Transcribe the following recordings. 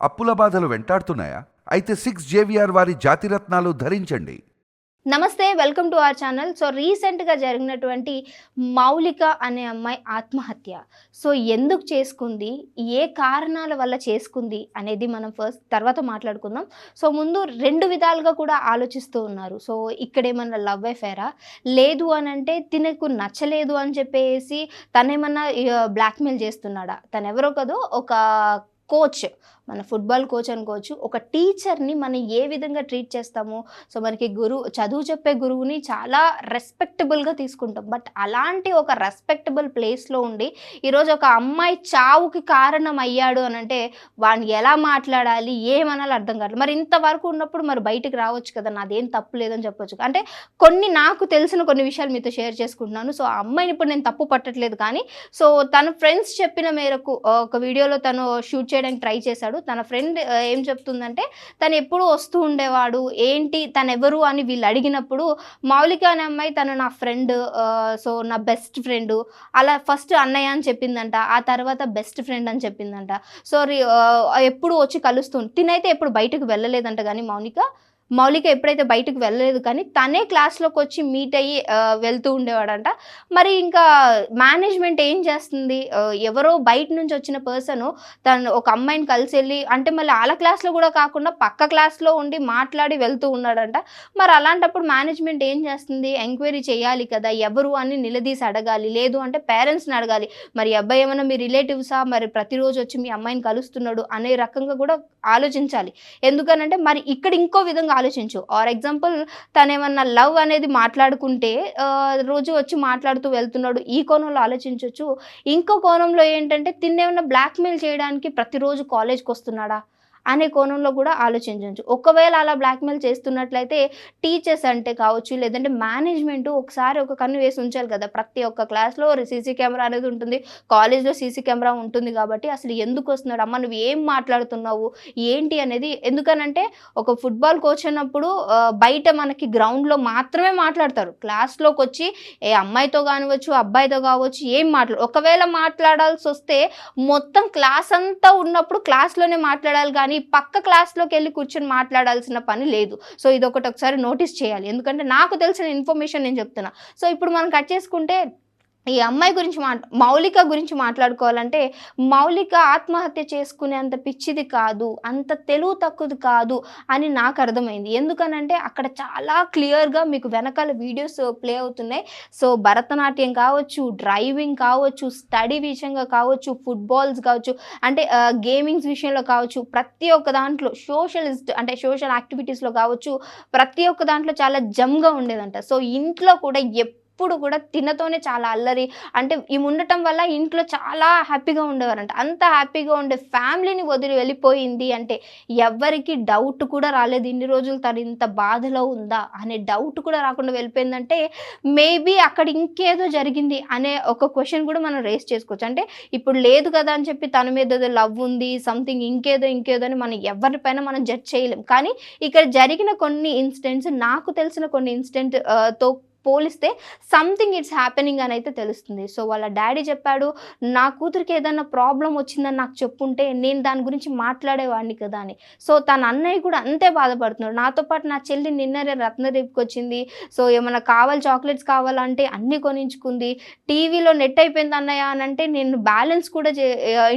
అప్పుల బాధలు వెంటాడుతున్నాయా? అయితే సిక్స్ జేవిఆర్ వారి జాతిరత్నాలు ధరించండి. నమస్తే welcome to our channel. So రీసెంట్గా జరిగినటువంటి మౌలిక అనే అమ్మాయి ఆత్మహత్య. సో ఎందుకు చేసుకుంది? ఏ కారణాల వల్ల చేసుకుంది? అనేది మనం ఫస్ట్ తర్వాత మాట్లాడుకుందాం. సో ముందు రెండు విధాలుగా కూడా ఆలోచిస్తూ ఉన్నారు. సో ఇక్కడేమన్నా లవ్ అఫేరా లేదు అని అంటే తినకు నచ్చలేదు అని చెప్పేసి తనేమన్నా బ్లాక్మెయిల్ చేస్తున్నాడా? తను ఎవరో కదో ఒక కోచ్ మన ఫుట్బాల్ కోచ్ అనుకోవచ్చు. ఒక టీచర్ని మనం ఏ విధంగా ట్రీట్ చేస్తామో సో మనకి గురువు చదువు చెప్పే గురువుని చాలా రెస్పెక్టబుల్గా తీసుకుంటాం. బట్ అలాంటి ఒక రెస్పెక్టబుల్ ప్లేస్లో ఉండి ఈరోజు ఒక అమ్మాయి చావుకి కారణం అయ్యాడు అని అంటే వాడిని ఎలా మాట్లాడాలి ఏమనాలి అర్థం కాదు మరి ఇంతవరకు ఉన్నప్పుడు మరి బయటికి రావచ్చు కదా నాదేం తప్పు లేదని చెప్పొచ్చు. అంటే కొన్ని నాకు తెలిసిన కొన్ని విషయాలు మీతో షేర్ చేసుకుంటున్నాను. సో ఆ అమ్మాయిని ఇప్పుడు నేను తప్పు పట్టట్లేదు కానీ సో తన ఫ్రెండ్స్ చెప్పిన మేరకు ఒక వీడియోలో తను షూట్ చేయడానికి ట్రై చేశాడు. తన ఫ్రెండ్ ఏం చెప్తుందంటే తను ఎప్పుడు వస్తూ ఉండేవాడు ఏంటి తను ఎవరు అని వీళ్ళు అడిగినప్పుడు మౌలిక అనే అమ్మాయి తను నా ఫ్రెండ్ సో నా బెస్ట్ ఫ్రెండ్ అలా ఫస్ట్ అన్నయ్య అని చెప్పిందంట ఆ తర్వాత బెస్ట్ ఫ్రెండ్ అని చెప్పిందంట. సో ఎప్పుడు వచ్చి కలుస్తుంది తినైతే ఎప్పుడు బయటకు వెళ్ళలేదంట కానీ మౌనిక మౌలిక ఎప్పుడైతే బయటకు వెళ్ళలేదు కానీ తనే క్లాస్లోకి వచ్చి మీట్ అయ్యి వెళ్తూ ఉండేవాడంట. మరి ఇంకా మేనేజ్మెంట్ ఏం చేస్తుంది? ఎవరో బయట నుంచి వచ్చిన పర్సన్ తను ఒక అమ్మాయిని కలిసి వెళ్ళి అంటే మళ్ళీ వాళ్ళ క్లాస్లో కూడా కాకుండా పక్క క్లాస్లో ఉండి మాట్లాడి వెళ్తూ ఉన్నాడంట. మరి అలాంటప్పుడు మేనేజ్మెంట్ ఏం చేస్తుంది? ఎంక్వైరీ చేయాలి కదా ఎవరు అని నిలదీసి అడగాలి. లేదు అంటే పేరెంట్స్ని అడగాలి. మరి అబ్బాయి ఏమైనా మీ రిలేటివ్సా మరి ప్రతిరోజు వచ్చి మీ అమ్మాయిని కలుస్తున్నాడు అనే రకంగా కూడా ఆలోచించాలి. ఎందుకనంటే మరి ఇక్కడ ఇంకో విధంగా ఆలోచించు. ఆర్ ఎగ్జాంపుల్ తను ఏమన్నా లవ్ అనేది మాట్లాడుకుంటే రోజు వచ్చి మాట్లాడుతూ వెళ్తున్నాడు ఈ కోణంలో ఆలోచించవచ్చు ఇంకో కోణంలో ఏంటంటే తిన్నేమన్నా బ్లాక్మెయిల్ చేయడానికి ప్రతిరోజు కాలేజ్కి వస్తున్నాడా అనే కోణంలో కూడా ఆలోచించవచ్చు. ఒకవేళ అలా బ్లాక్మెయిల్ చేస్తున్నట్లయితే టీచర్స్ అంటే కావచ్చు లేదంటే మేనేజ్మెంట్ ఒకసారి ఒక కన్ను వేసి ఉంచాలి కదా. ప్రతి ఒక్క క్లాస్లో సీసీ కెమెరా అనేది ఉంటుంది. కాలేజ్లో సీసీ కెమెరా ఉంటుంది కాబట్టి అసలు ఎందుకు వస్తున్నాడు? అమ్మ నువ్వు ఏం మాట్లాడుతున్నావు? ఏంటి అనేది? ఎందుకనంటే ఒక ఫుట్బాల్ కోచ్ అన్నప్పుడు బయట మనకి గ్రౌండ్లో మాత్రమే మాట్లాడతారు. క్లాస్లోకి వచ్చి ఏ అమ్మాయితో కానివచ్చు అబ్బాయితో కావచ్చు ఏం మాట్లాడు ఒకవేళ మాట్లాడాల్సి వస్తే మొత్తం క్లాస్ అంతా ఉన్నప్పుడు క్లాస్లోనే మాట్లాడాలి కానీ పక్క క్లాస్లోకి వెళ్ళి కూర్చొని మాట్లాడాల్సిన పని లేదు. సో ఇది ఒకటి ఒకసారి నోటీస్ చేయాలి. ఎందుకంటే నాకు తెలిసిన ఇన్ఫర్మేషన్ నేను చెప్తున్నా. సో ఇప్పుడు మనం కట్ చేసుకుంటే ఈ అమ్మాయి గురించి మా మౌలిక గురించి మాట్లాడుకోవాలంటే మౌలిక ఆత్మహత్య చేసుకునే అంత పిచ్చిది కాదు అంత తెలుగు తక్కువది కాదు అని నాకు అర్థమైంది. ఎందుకనంటే అక్కడ చాలా క్లియర్గా మీకు వెనకాల వీడియోస్ ప్లే అవుతున్నాయి. సో భరతనాట్యం కావచ్చు డ్రైవింగ్ కావచ్చు స్టడీ విషయంగా కావచ్చు ఫుట్బాల్స్ కావచ్చు అంటే గేమింగ్స్ విషయంలో కావచ్చు ప్రతి ఒక్క దాంట్లో సోషలిస్ట్ అంటే సోషల్ యాక్టివిటీస్లో కావచ్చు ప్రతి ఒక్క దాంట్లో చాలా జమ్గా ఉండేదంట. సో ఇంట్లో కూడా ఎప్పుడు కూడా తినతోనే చాలా అల్లరి. అంటే ఈ ఉండటం వల్ల ఇంట్లో చాలా హ్యాపీగా ఉండేవారంట. అంత హ్యాపీగా ఉండే ఫ్యామిలీని వదిలి వెళ్ళిపోయింది అంటే ఎవ్వరికి డౌట్ కూడా రాలేదు. ఇన్ని రోజులు తను ఇంత బాధలో ఉందా అనే డౌట్ కూడా రాకుండా వెళ్ళిపోయిందంటే మేబీ అక్కడ ఇంకేదో జరిగింది అనే ఒక క్వశ్చన్ కూడా మనం రేస్ చేసుకోవచ్చు. అంటే ఇప్పుడు లేదు కదా అని చెప్పి తన మీద ఏదో లవ్ ఉంది సంథింగ్ ఇంకేదో ఇంకేదో అని మనం ఎవరిపైన మనం జడ్జ్ చేయలేం. కానీ ఇక్కడ జరిగిన కొన్ని ఇన్సిడెంట్స్ నాకు తెలిసిన కొన్ని ఇన్సిడెంట్తో పోలిస్తే సంథింగ్ ఇట్స్ హ్యాపెనింగ్ అని అయితే తెలుస్తుంది. సో వాళ్ళ డాడీ చెప్పాడు నా కూతురికి ఏదైనా ప్రాబ్లం వచ్చిందని నాకు చెప్పుంటే నేను దాని గురించి మాట్లాడేవాడిని కదా అని. సో తన అన్నయ్య కూడా అంతే బాధపడుతున్నాడు. నాతో పాటు నా చెల్లి నిన్నరే రత్నదీప్కి వచ్చింది. సో ఏమైనా కావాలి చాక్లెట్స్ కావాలంటే అన్నీ కొనించుకుంది. టీవీలో నెట్ అయిపోయింది అన్నయ్య అని అంటే నేను బ్యాలెన్స్ కూడా చే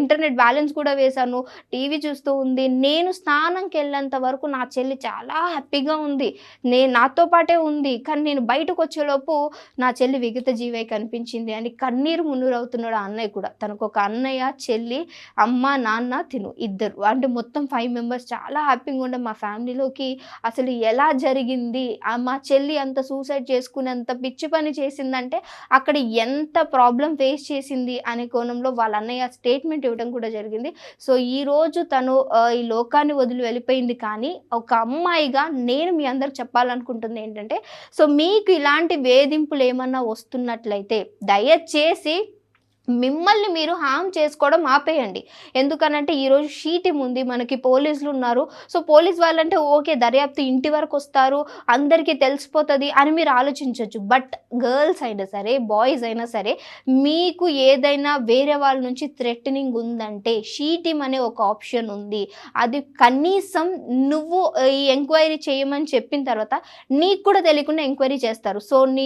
ఇంటర్నెట్ బ్యాలెన్స్ కూడా వేశాను. టీవీ చూస్తూ ఉంది. నేను స్నానంకి వెళ్ళేంత వరకు నా చెల్లి చాలా హ్యాపీగా ఉంది. నేను నాతో పాటే ఉంది. కానీ నేను బయటకు వచ్చేలోపు నా చెల్లి విగత జీవై కనిపించింది అని కన్నీరు మున్నూరవుతున్నాడు ఆ అన్నయ్య కూడా. తనకు ఒక అన్నయ్య చెల్లి అమ్మ నాన్న తిను ఇద్దరు. అంటే మొత్తం ఫైవ్ మెంబర్స్ చాలా హ్యాపీగా ఉండే మా ఫ్యామిలీలోకి అసలు ఎలా జరిగింది? ఆ మా చెల్లి అంత సూసైడ్ చేసుకునేంత పిచ్చి పని చేసిందంటే అక్కడ ఎంత ప్రాబ్లం ఫేస్ చేసింది అనే కోణంలో వాళ్ళ అన్నయ్య స్టేట్మెంట్ ఇవ్వడం కూడా జరిగింది. సో ఈ రోజు తను ఈ లోకాన్ని వదిలి వెళ్ళిపోయింది కానీ ఒక అమ్మాయిగా నేను మీ అందరికి చెప్పాలనుకుంటుంది ఏంటంటే సో మీకు ఇలాంటి వేధింపులు ఏమన్నా వస్తున్నట్లయితే దయచేసి మిమ్మల్ని మీరు హామ్ చేసుకోవడం ఆపేయండి. ఎందుకనంటే ఈరోజు షీటి ఉంది మనకి పోలీసులు ఉన్నారు. సో పోలీస్ వాళ్ళంటే ఓకే దర్యాప్తు ఇంటి వరకు వస్తారు అందరికీ తెలిసిపోతుంది అని మీరు ఆలోచించవచ్చు బట్ గర్ల్స్ అయినా సరే బాయ్స్ అయినా సరే మీకు ఏదైనా వేరే వాళ్ళ నుంచి థ్రెటనింగ్ ఉందంటే షీటిమ్ అనే ఒక ఆప్షన్ ఉంది. అది కనీసం నువ్వు ఈ ఎంక్వైరీ చేయమని చెప్పిన తర్వాత నీకు కూడా తెలియకుండా ఎంక్వైరీ చేస్తారు. సో నీ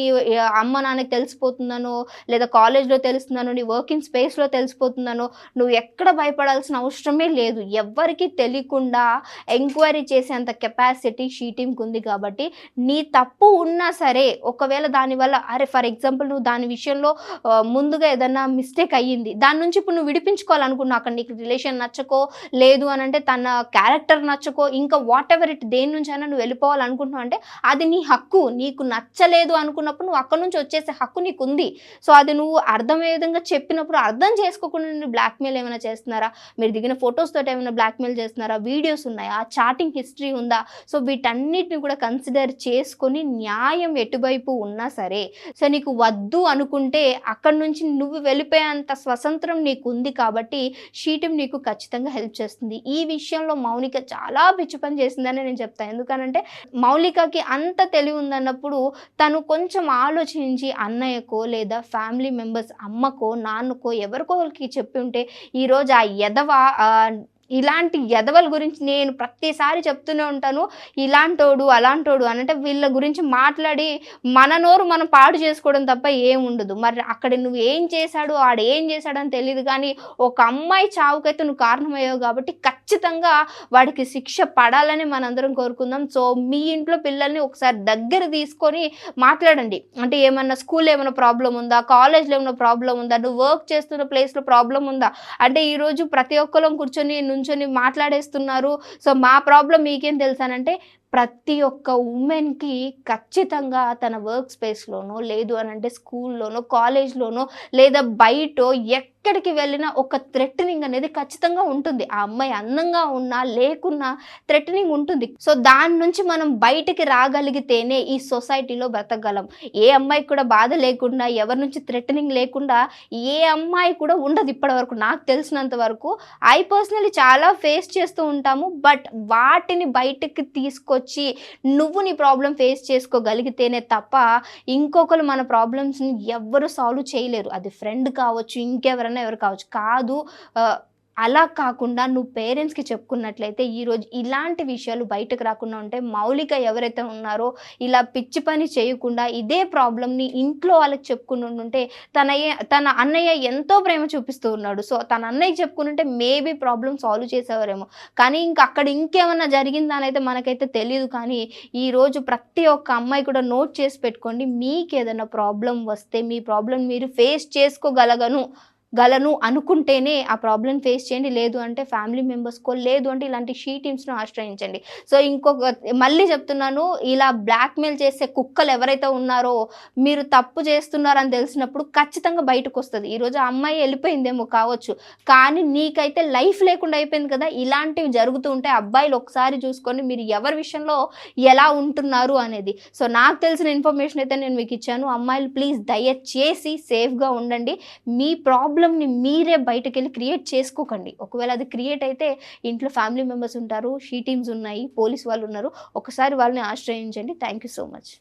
అమ్మ నాన్నకి తెలిసిపోతుందనో లేదా కాలేజ్లో తెలుస్తున్నాను నీ వర్కింగ్ స్పేస్లో తెలిసిపోతుందనో నువ్వు ఎక్కడ భయపడాల్సిన అవసరమే లేదు. ఎవ్వరికీ తెలియకుండా ఎంక్వైరీ చేసేంత కెపాసిటీ షీటింగ్కి ఉంది కాబట్టి నీ తప్పు ఉన్నా సరే ఒకవేళ దానివల్ల అరే ఫర్ ఎగ్జాంపుల్ నువ్వు దాని విషయంలో ముందుగా ఏదన్నా మిస్టేక్ అయ్యింది దాని నుంచి ఇప్పుడు నువ్వు విడిపించుకోవాలనుకున్నావు అక్కడ నీకు రిలేషన్ నచ్చకో లేదు అని అంటే తన క్యారెక్టర్ నచ్చకో ఇంకా వాట్ ఎవర్ ఇట్ దేని నుంచి అయినా నువ్వు వెళ్ళిపోవాలనుకుంటున్నావు అంటే అది నీ హక్కు నీకు నచ్చలేదు అనుకున్నప్పుడు నువ్వు అక్కడ నుంచి వచ్చేసే హక్కు నీకు ఉంది సో అది నువ్వు అర్థమయ్యే విధంగా చెప్పినప్పుడు అర్థం చేసుకోకుండా నేను బ్లాక్మెయిల్ ఏమైనా చేస్తున్నారా? మీరు దిగిన ఫొటోస్ తోటి ఏమైనా బ్లాక్మెయిల్ చేస్తున్నారా? వీడియోస్ ఉన్నాయా? చాటింగ్ హిస్టరీ ఉందా? సో వీటన్నిటిని కూడా కన్సిడర్ చేసుకొని న్యాయం ఎటువైపు ఉన్నా సరే సో నీకు వద్దు అనుకుంటే అక్కడ నుంచి నువ్వు వెళ్ళిపోయేంత స్వతంత్రం నీకు ఉంది కాబట్టి షీటిం నీకు ఖచ్చితంగా హెల్ప్ చేస్తుంది. ఈ విషయంలో మౌనిక చాలా పిచ్చి పని చేసిందని నేను చెప్తాను ఎందుకనంటే మౌలికకి అంత తెలివి ఉందన్నప్పుడు తను కొంచెం ఆలోచించి అన్నయ్యకో లేదా ఫ్యామిలీ మెంబర్స్ అమ్మకో నా నాన్నకో ఎవరికో వాళ్ళకి చెప్పి ఉంటే ఈరోజు ఆ ఎదవ ఇలాంటి ఎదవల గురించి నేను ప్రతిసారి చెప్తూనే ఉంటాను. ఇలాంటోడు అలాంటోడు అనంటే వీళ్ళ గురించి మాట్లాడి మన నోరు మనం పాడు చేసుకోవడం తప్ప ఏం ఉండదు. మరి అక్కడ నువ్వు ఏం చేశాడు ఆడ ఏం చేశాడని తెలియదు కానీ ఒక అమ్మాయి చావుకైతే నువ్వు కారణమయ్యావు కాబట్టి ఖచ్చితంగా వాడికి శిక్ష పడాలని మనందరం కోరుకుందాం. సో మీ ఇంట్లో పిల్లల్ని ఒకసారి దగ్గర తీసుకొని మాట్లాడండి. అంటే ఏమన్నా స్కూల్ ఏమైనా ప్రాబ్లం ఉందా? కాలేజ్లో ఏమైనా ప్రాబ్లం ఉందా? నువ్వు వర్క్ చేస్తున్న ప్లేస్లో ప్రాబ్లం ఉందా? అంటే ఈరోజు ప్రతి ఒక్కరం కూర్చొని నుంచొని మాట్లాడేస్తున్నారు. సో మా ప్రాబ్లం మీకేం తెలుసానంటే ప్రతి ఒక్క ఉమెన్కి ఖచ్చితంగా తన వర్క్ స్పేస్లోనో లేదు అని అంటే స్కూల్లోనో కాలేజ్లోనో లేదా బయట ఎక్కడికి వెళ్ళినా ఒక థ్రెటనింగ్ అనేది ఖచ్చితంగా ఉంటుంది. ఆ అమ్మాయి అందంగా ఉన్నా లేకున్నా థ్రెటనింగ్ ఉంటుంది. సో దాని నుంచి మనం బయటికి రాగలిగితేనే ఈ సొసైటీలో బ్రతకగలం. ఏ అమ్మాయికి కూడా బాధ లేకుండా ఎవరి నుంచి థ్రెటనింగ్ లేకుండా ఏ అమ్మాయి కూడా ఉండదు ఇప్పటి వరకు నాకు తెలిసినంత వరకు ఐ పర్సనలీ చాలా ఫేస్ చేస్తూ ఉంటాము. బట్ వాటిని బయటికి తీసుకొచ్చి నువ్వు నీ ప్రాబ్లం ఫేస్ చేసుకోగలిగితేనే తప్ప ఇంకొకరు మన ప్రాబ్లమ్స్ని ఎవ్వరు సాల్వ్ చేయలేరు. అది ఫ్రెండ్ కావచ్చు ఇంకెవరైనా ఎవరు కావచ్చు. కాదు అలా కాకుండా నువ్వు పేరెంట్స్కి చెప్పుకున్నట్లయితే ఈరోజు ఇలాంటి విషయాలు బయటకు రాకుండా ఉంటే మౌలిక ఎవరైతే ఉన్నారో ఇలా పిచ్చి పని చేయకుండా ఇదే ప్రాబ్లమ్ని ఇంట్లో వాళ్ళకి చెప్పుకుని ఉంటే తన తన అన్నయ్య ఎంతో ప్రేమ చూపిస్తూ ఉన్నాడు. సో తన అన్నయ్య చెప్పుకుంటే మేబీ ప్రాబ్లమ్ సాల్వ్ చేసేవారేమో. కానీ ఇంకా అక్కడ ఇంకేమన్నా జరిగిందా అయితే మనకైతే తెలియదు కానీ ఈరోజు ప్రతి ఒక్క అమ్మాయి కూడా నోట్ చేసి పెట్టుకోండి మీకు ఏదైనా ప్రాబ్లం వస్తే మీ ప్రాబ్లం మీరు ఫేస్ చేసుకోగలగను. గలను అనుకుంటేనే ఆ ప్రాబ్లం ఫేస్ చేయండి. లేదు అంటే ఫ్యామిలీ మెంబర్స్కో లేదు అంటే ఇలాంటి షీ టీమ్స్ను ఆశ్రయించండి. సో ఇంకొక మళ్ళీ చెప్తున్నాను. ఇలా బ్లాక్మెయిల్ చేసే కుక్కలు ఎవరైతే ఉన్నారో మీరు తప్పు చేస్తున్నారని తెలిసినప్పుడు ఖచ్చితంగా బయటకు వస్తుంది. ఈరోజు ఆ అమ్మాయి వెళ్ళిపోయిందేమో కావచ్చు. కానీ నీకైతే లైఫ్ లేకుండా అయిపోయింది కదా. ఇలాంటివి జరుగుతూ ఉంటే అబ్బాయిలు ఒకసారి చూసుకొని మీరు ఎవరి విషయంలో ఎలా ఉంటున్నారు అనేది. సో నాకు తెలిసిన ఇన్ఫర్మేషన్ అయితే నేను మీకు ఇచ్చాను. అమ్మాయిలు ప్లీజ్ దయచేసి సేఫ్గా ఉండండి. మీ ప్రాబ్లం ప్రాబ్లమ్ని మీరే బయటకు వెళ్ళి క్రియేట్ చేసుకోకండి. ఒకవేళ అది క్రియేట్ అయితే ఇంట్లో ఫ్యామిలీ మెంబర్స్ ఉంటారు షీ టీమ్స్ ఉన్నాయి పోలీస్ వాళ్ళు ఉన్నారు ఒకసారి వాళ్ళని ఆశ్రయించండి. Thank you so much.